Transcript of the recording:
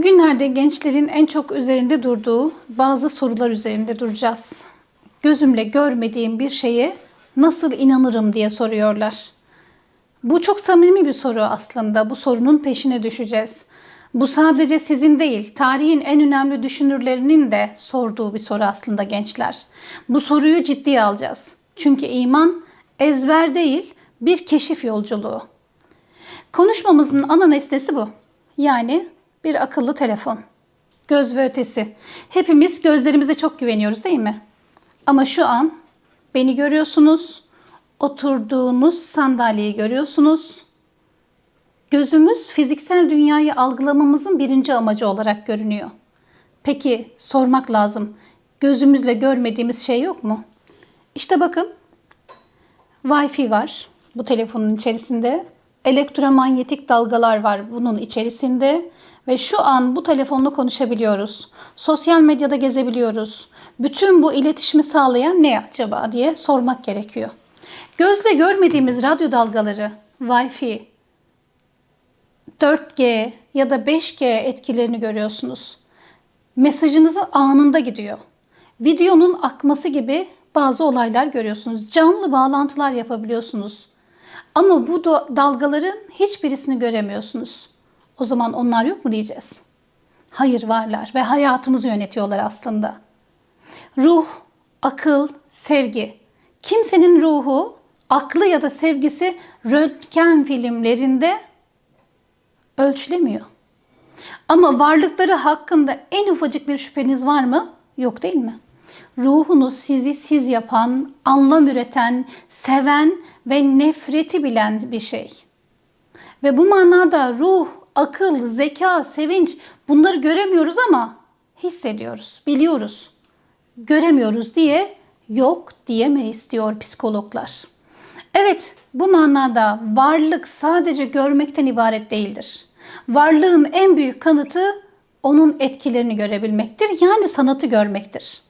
Bugünlerde gençlerin en çok üzerinde durduğu bazı sorular üzerinde duracağız. Gözümle görmediğim bir şeye nasıl inanırım diye soruyorlar. Bu çok samimi bir soru aslında. Bu sorunun peşine düşeceğiz. Bu sadece sizin değil, tarihin en önemli düşünürlerinin de sorduğu bir soru aslında gençler. Bu soruyu ciddiye alacağız. Çünkü iman ezber değil, bir keşif yolculuğu. Konuşmamızın ana nesnesi bu. Yani bir akıllı telefon. Göz ve ötesi. Hepimiz gözlerimize çok güveniyoruz değil mi? Ama şu an beni görüyorsunuz. Oturduğunuz sandalyeyi görüyorsunuz. Gözümüz fiziksel dünyayı algılamamızın birinci amacı olarak görünüyor. Peki sormak lazım. Gözümüzle görmediğimiz şey yok mu? İşte bakın. Wi-Fi var bu telefonun içerisinde. Elektromanyetik dalgalar var bunun içerisinde ve şu an bu telefonla konuşabiliyoruz. Sosyal medyada gezebiliyoruz. Bütün bu iletişimi sağlayan ne acaba diye sormak gerekiyor. Gözle görmediğimiz radyo dalgaları, Wi-Fi, 4G ya da 5G etkilerini görüyorsunuz. Mesajınızı anında gidiyor. Videonun akması gibi bazı olaylar görüyorsunuz. Canlı bağlantılar yapabiliyorsunuz. Ama bu dalgaların hiçbirisini göremiyorsunuz. O zaman onlar yok mu diyeceğiz? Hayır varlar ve hayatımızı yönetiyorlar aslında. Ruh, akıl, sevgi. Kimsenin ruhu, aklı ya da sevgisi röntgen filmlerinde ölçülemiyor. Ama varlıkları hakkında en ufacık bir şüpheniz var mı? Yok değil mi? Ruhunu sizi siz yapan, anlam üreten, seven ve nefreti bilen bir şey. Ve bu manada ruh, akıl, zeka, sevinç bunları göremiyoruz ama hissediyoruz, biliyoruz. Göremiyoruz diye yok diyemeyiz diyor psikologlar. Evet, bu manada varlık sadece görmekten ibaret değildir. Varlığın en büyük kanıtı onun etkilerini görebilmektir. Yani sanatı görmektir.